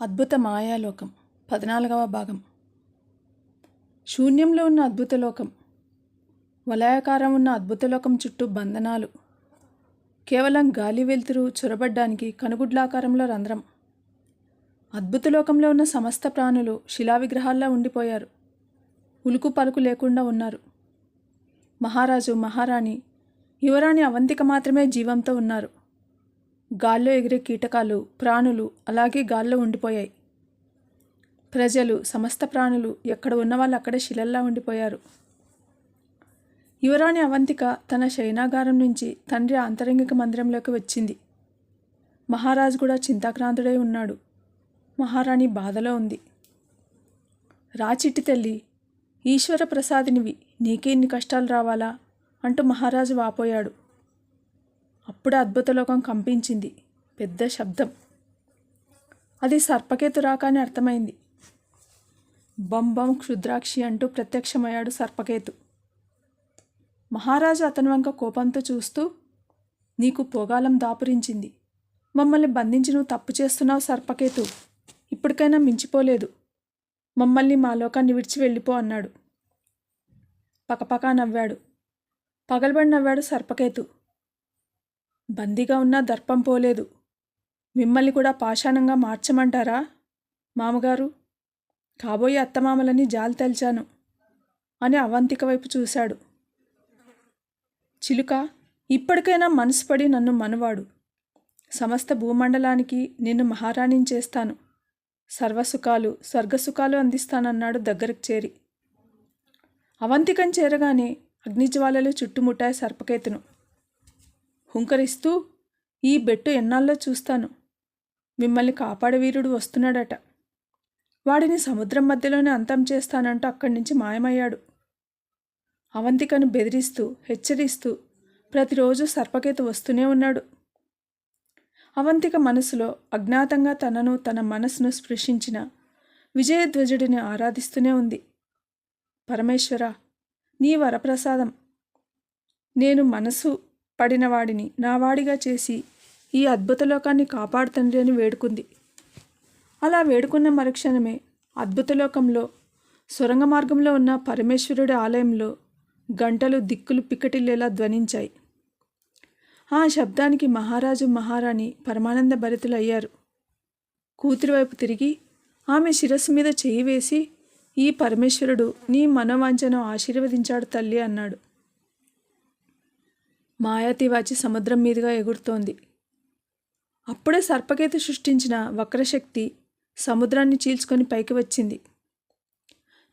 అద్భుత మాయాలోకం పద్నాలుగవ భాగం. శూన్యంలో ఉన్న అద్భుత లోకం వలయాకారం ఉన్న అద్భుత లోకం చుట్టూ బంధనాలు కేవలం గాలి వెలుతురు చొరబడ్డానికి కనుగుడ్లాకారంలో రంధ్రం. అద్భుత లోకంలో ఉన్న సమస్త ప్రాణులు శిలా విగ్రహాల్లో ఉండిపోయారు. ఉలుకు పలుకు లేకుండా ఉన్నారు. మహారాజు మహారాణి యువరాణి అవంతిక మాత్రమే జీవంతో ఉన్నారు. గాల్లో ఎగిరే కీటకాలు ప్రాణులు అలాగే గాల్లో ఉండిపోయాయి. ప్రజలు సమస్త ప్రాణులు ఎక్కడ ఉన్న వాళ్ళు అక్కడే శిలల్లా ఉండిపోయారు. యువరాణి అవంతిక తన శయనాగారం నుంచి తండ్రి ఆంతరంగిక మందిరంలోకి వచ్చింది. మహారాజు కూడా చింతాక్రాంతుడై ఉన్నాడు. మహారాణి బాధలో ఉంది. రాచిట్టి తల్లి ఈశ్వర ప్రసాదినివి నీకే ఇన్ని కష్టాలు రావాలా? అంటూ మహారాజు వాపోయాడు. అప్పుడు అద్భుతలోకం కంపించింది. పెద్ద శబ్దం. అది సర్పకేతు రాక అని అర్థమైంది బంబం క్షుద్రాక్షి అంటూ ప్రత్యక్షమయ్యాడు సర్పకేతు. మహారాజు అతని వంక కోపంతో చూస్తూ నీకు పోగాలం దాపురించింది. మమ్మల్ని బంధించి నువ్వు తప్పు చేస్తున్నావు సర్పకేతు. ఇప్పటికైనా మించిపోలేదు. మమ్మల్ని మా లోకాన్ని విడిచి వెళ్ళిపో అన్నాడు. పకపకా నవ్వాడు. పగలబడి నవ్వాడు సర్పకేతు. బందీగా ఉన్నా దర్పం పోలేదు. మిమ్మల్ని కూడా పాషాణంగా మార్చమంటారా? మామగారు కాబోయే అత్తమామలని జాలి తలిచాను అని అవంతిక వైపు చూశాడు. చిలుక ఇప్పటికైనా మనసు పడి నన్ను మనవాడు. సమస్త భూమండలానికి నిన్ను మహారాణిని చేస్తాను. సర్వసుఖాలు స్వర్గసుఖాలు అందిస్తానన్నాడు దగ్గరకు చేరి. అవంతికం చేరగానే అగ్నిజ్వాలలు చుట్టుముట్టాయి సర్పకేతును. హుంకరిస్తూ ఈ బెట్టు ఎన్నాళ్ళో చూస్తాను. మిమ్మల్ని కాపాడవీరుడు వస్తున్నాడట. వాడిని సముద్రం మధ్యలోనే అంతం చేస్తానంటూ అక్కడి నుంచి మాయమయ్యాడు. అవంతికను బెదిరిస్తూ హెచ్చరిస్తూ ప్రతిరోజు సర్పకేతు వస్తూనే ఉన్నాడు. అవంతిక మనసులో అజ్ఞాతంగా తనను తన మనసును స్పృశించిన విజయధ్వజుడిని ఆరాధిస్తూనే ఉంది. పరమేశ్వర నీ వరప్రసాదం. నేను మనసు పడినవాడిని నావాడిగా చేసి ఈ అద్భుత లోకాన్ని కాపాడుతండ్రి అని వేడుకుంది. అలా వేడుకున్న మరుక్షణమే అద్భుత లోకంలో సొరంగ మార్గంలో ఉన్న పరమేశ్వరుడి ఆలయంలో గంటలు దిక్కులు పిక్కటిల్లేలా ధ్వనించాయి. ఆ శబ్దానికి మహారాజు మహారాణి పరమానంద భరితులయ్యారు. కూతురి వైపు తిరిగి ఆమె శిరస్సు మీద చేయి వేసి ఈ పరమేశ్వరుడు నీ మనోవాంఛను ఆశీర్వదించాడు తల్లి అన్నాడు. మాయాతివాచి సముద్రం మీదుగా ఎగురుతోంది. అప్పుడే సర్పకేత సృష్టించిన వక్రశక్తి సముద్రాన్ని చీల్చుకొని పైకి వచ్చింది.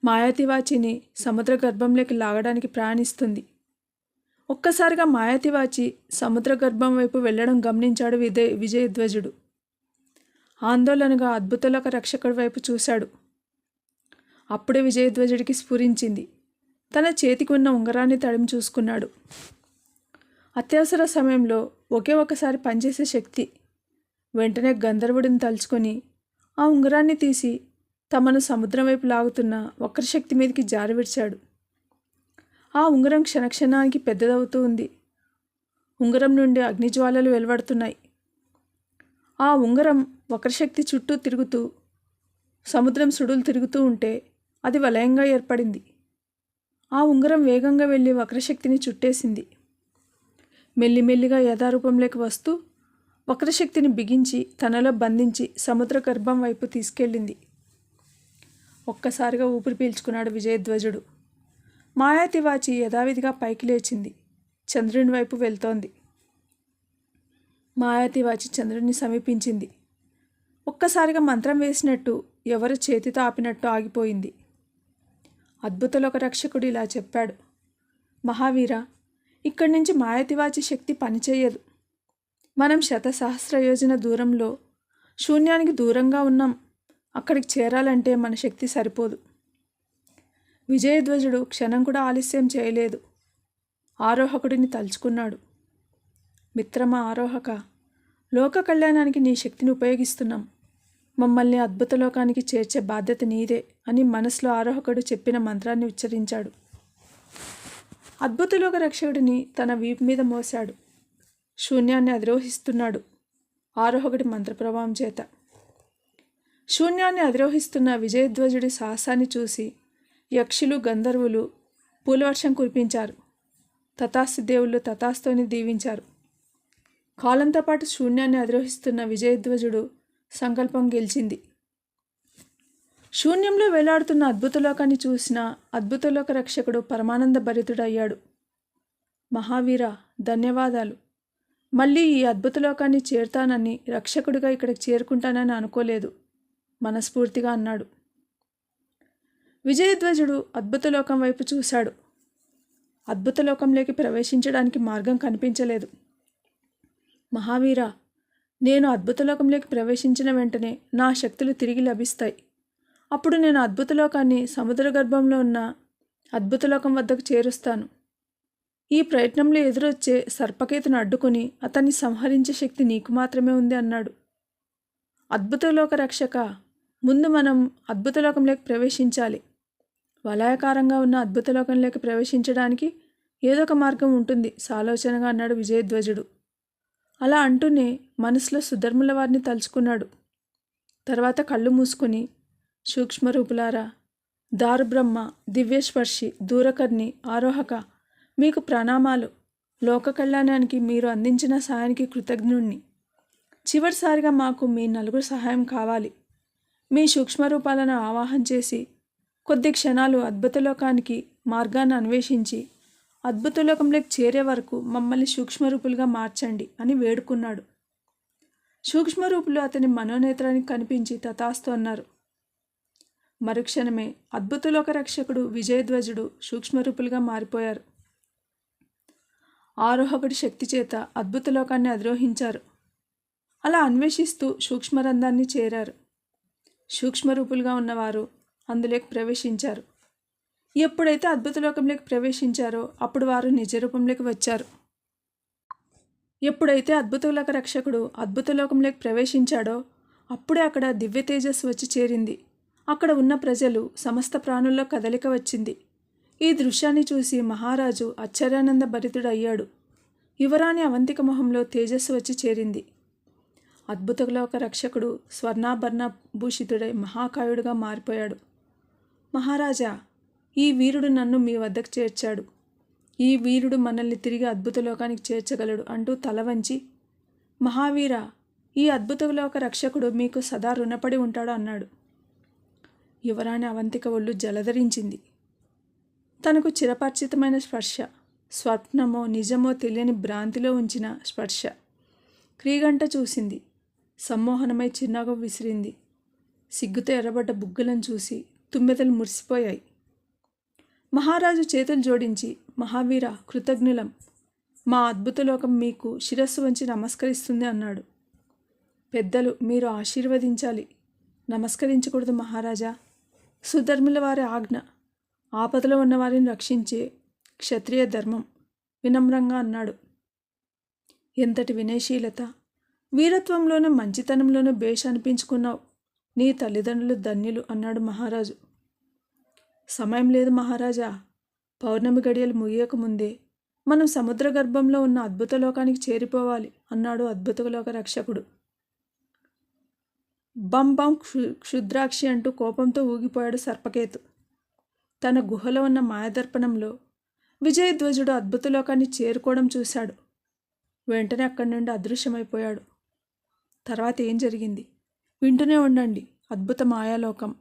మాయాతివాచిని సముద్ర గర్భంలోకి లాగడానికి ప్రయాణిస్తుంది. ఒక్కసారిగా మాయాతివాచి సముద్ర గర్భం వైపు వెళ్ళడం గమనించాడు విజయ విజయధ్వజుడు. ఆందోళనగా అద్భుతలోక రక్షకుడి వైపు చూశాడు. అప్పుడే విజయధ్వజుడికి స్ఫురించింది. తన చేతికి ఉన్న ఉంగరాన్ని తడిమి చూసుకున్నాడు. అత్యవసర సమయంలో ఒకే ఒకసారి పనిచేసే శక్తి వెంటనే గంధర్వుడిని తలుచుకొని ఆ ఉంగరాన్ని తీసి తమను సముద్రం వైపు లాగుతున్న వక్రశక్తి మీదకి జారి విడిచాడు. ఆ ఉంగరం క్షణక్షణానికి పెద్దదవుతూ ఉంది. ఉంగరం నుండి అగ్నిజ్వాలలు వెలువడుతున్నాయి. ఆ ఉంగరం వక్రశక్తి చుట్టూ తిరుగుతూ సముద్రం సుడులు తిరుగుతూ ఉంటే అది వలయంగా ఏర్పడింది. ఆ ఉంగరం వేగంగా వెళ్ళి వక్రశక్తిని చుట్టేసింది. మెల్లిమెల్లిగా యథారూపంలోకి వస్తూ వక్రశక్తిని బిగించి తనలో బంధించి సముద్ర గర్భం వైపు తీసుకెళ్ళింది. ఒక్కసారిగా ఊపిరి పీల్చుకున్నాడు విజయధ్వజుడు. మాయాతివాచి యథావిధిగా పైకి లేచింది. చంద్రుని వైపు వెళ్తోంది. మాయాతివాచి చంద్రుడిని సమీపించింది. ఒక్కసారిగా మంత్రం వేసినట్టు ఎవరు చేతితో ఆపినట్టు ఆగిపోయింది. అద్భుతలోక రక్షకుడు ఇలా చెప్పాడు. మహావీర ఇక్కడి నుంచి మాయతివాచి శక్తి పనిచేయదు. మనం శతసహస్ర యోజన దూరంలో శూన్యానికి దూరంగా ఉన్నాం. అక్కడికి చేరాలంటే మన శక్తి సరిపోదు. విజయధ్వజుడు క్షణం కూడా ఆలస్యం చేయలేదు. ఆరోహకుడిని తలుచుకున్నాడు. మిత్రమా ఆరోహక లోక కళ్యాణానికి నీ శక్తిని ఉపయోగిస్తున్నాం. మమ్మల్ని అద్భుత లోకానికి చేర్చే బాధ్యత నీదే అని మనసులో ఆరోహకుడు చెప్పిన మంత్రాన్ని ఉచ్చరించాడు. అద్భుతలోక రక్షకుడిని తన వీపు మీద మోశాడు. శూన్యాన్ని అధిరోహిస్తున్నాడు. ఆరోహకుడి మంత్రప్రభావం చేత. శూన్యాన్ని అధిరోహిస్తున్న విజయధ్వజుడి సాహసాన్ని చూసి యక్షులు గంధర్వులు పూలవర్షం కురిపించారు. తథాస్తు దేవుళ్ళు తథాస్తుని దీవించారు. కాలంతో పాటు శూన్యాన్ని అధిరోహిస్తున్న విజయధ్వజుడు సంకల్పం గెలిచింది. శూన్యంలో వేలాడుతున్న అద్భుతలోకాన్ని చూసిన అద్భుతలోక రక్షకుడు పరమానంద భరితుడయ్యాడు. మహావీర ధన్యవాదాలు. మళ్ళీ ఈ అద్భుతలోకాన్ని చేరుతానని రక్షకుడిగా ఇక్కడికి చేరుకుంటానని అనుకోలేదు. మనస్ఫూర్తిగా అన్నాడు. విజయధ్వజుడు అద్భుతలోకం వైపు చూశాడు. అద్భుతలోకంలోకి ప్రవేశించడానికి మార్గం కనిపించలేదు. మహావీర నేను అద్భుతలోకంలోకి ప్రవేశించిన వెంటనే నా శక్తులు తిరిగి లభిస్తాయి. అప్పుడు నేను అద్భుతలోకాన్ని సముద్ర గర్భంలో ఉన్న అద్భుతలోకం వద్దకు చేరుస్తాను. ఈ ప్రయత్నంలో ఎదురొచ్చే సర్పకేతును అడ్డుకుని అతన్ని సంహరించే శక్తి నీకు మాత్రమే ఉంది అన్నాడు. అద్భుతలోక రక్షక ముందు మనం అద్భుతలోకంలోకి ప్రవేశించాలి. వలయాకారంగా ఉన్న అద్భుతలోకంలోకి ప్రవేశించడానికి ఏదో ఒక మార్గం ఉంటుంది సాలోచనగా అన్నాడు విజయధ్వజుడు. అలా అంటూనే మనసులో సుధర్ముల వారిని తలుచుకున్నాడు. తర్వాత కళ్ళు మూసుకొని సూక్ష్మరూపులారా? దారుబ్రహ్మ దివ్యస్పర్శి దూరకర్ణి ఆరోహక మీకు ప్రణామాలు. లోక కళ్యాణానికి మీరు అందించిన సహాయానికి కృతజ్ఞుణ్ణి. చివరిసారిగా మాకు మీ నలుగురు సహాయం కావాలి. మీ సూక్ష్మరూపాలను ఆవాహన చేసి కొద్ది క్షణాలు అద్భుతలోకానికి మార్గాన్ని అన్వేషించి అద్భుతలోకంలోకి చేరే వరకు మమ్మల్ని సూక్ష్మరూపులుగా మార్చండి అని వేడుకున్నాడు. సూక్ష్మరూపులు అతని మనోనేత్రానికి కనిపించి తథాస్తు అన్నారు. మరుక్షణమే అద్భుతలోక రక్షకుడు విజయధ్వజుడు సూక్ష్మరూపులుగా మారిపోయారు. ఆరోహకుడి శక్తి చేత అద్భుతలోకాన్ని అధిరోహించారు. అలా అన్వేషిస్తూ సూక్ష్మరంధాన్ని చేరారు. సూక్ష్మరూపులుగా ఉన్నవారు అందులోకి ప్రవేశించారు. ఎప్పుడైతే అద్భుతలోకంలోకి ప్రవేశించారో అప్పుడు వారు నిజరూపంలోకి వచ్చారు. ఎప్పుడైతే అద్భుతలోక రక్షకుడు అద్భుతలోకంలోకి ప్రవేశించాడో అప్పుడే అక్కడ దివ్య తేజస్సు వచ్చి చేరింది. అక్కడ ఉన్న ప్రజలు సమస్త ప్రాణుల్లో కదలిక వచ్చింది. ఈ దృశ్యాన్ని చూసి మహారాజు ఆశ్చర్యానంద భరితుడయ్యాడు. యువరాణి అవంతిక మొహంలో తేజస్సు వచ్చి చేరింది. అద్భుతలోక రక్షకుడు స్వర్ణాభరణ భూషితుడై మహాకాయుడుగా మారిపోయాడు. మహారాజా ఈ వీరుడు నన్ను మీ వద్దకు చేర్చాడు. ఈ వీరుడు మనల్ని తిరిగి అద్భుతలోకానికి చేర్చగలడు అంటూ తల వంచి మహావీర ఈ అద్భుతలోక రక్షకుడు మీకు సదా రుణపడి ఉంటాడు అన్నాడు. యువరాణి అవంతిక ఒళ్ళు జలధరించింది. తనకు చిరపరిచితమైన స్పర్శ స్వప్నమో నిజమో తెలియని భ్రాంతిలో ఉంచిన స్పర్శ. క్రీగంట చూసింది. సమ్మోహనమై చిరునవ్వు విసిరింది. సిగ్గుతో ఎర్రబడ్డ బుగ్గలను చూసి తుమ్మెదలు మురిసిపోయాయి. మహారాజు చేతులు జోడించి మహావీర కృతజ్ఞులం మా అద్భుతలోకం మీకు శిరస్సు వంచి నమస్కరిస్తుంది అన్నాడు. పెద్దలు మీరు ఆశీర్వదించాలి. నమస్కరించకూడదు మహారాజా. సుధర్ముల వారి ఆజ్ఞ. ఆపదలో ఉన్న వారిని రక్షించే క్షత్రియ ధర్మం వినమ్రంగా అన్నాడు. ఎంతటి వినయశీలత! వీరత్వంలోనూ మంచితనంలోనూ భేష అనిపించుకున్నావు. నీ తల్లిదండ్రులు ధన్యులు అన్నాడు మహారాజు. సమయం లేదు మహారాజా. పౌర్ణమి గడియలు ముగియకముందే మనం సముద్ర గర్భంలో ఉన్న అద్భుత లోకానికి చేరిపోవాలి అన్నాడు అద్భుత లోక రక్షకుడు. బం బం క్షు క్షుద్రాక్షి అంటూ కోపంతో ఊగిపోయాడు సర్పకేతు. తన గుహలో ఉన్న మాయదర్పణంలో విజయధ్వజుడు అద్భుతలోకాన్ని చేరుకోవడం చూశాడు. వెంటనే అక్కడి నుండి అదృశ్యమైపోయాడు. తర్వాత ఏం జరిగింది? వింటూనే ఉండండి అద్భుత మాయాలోకం.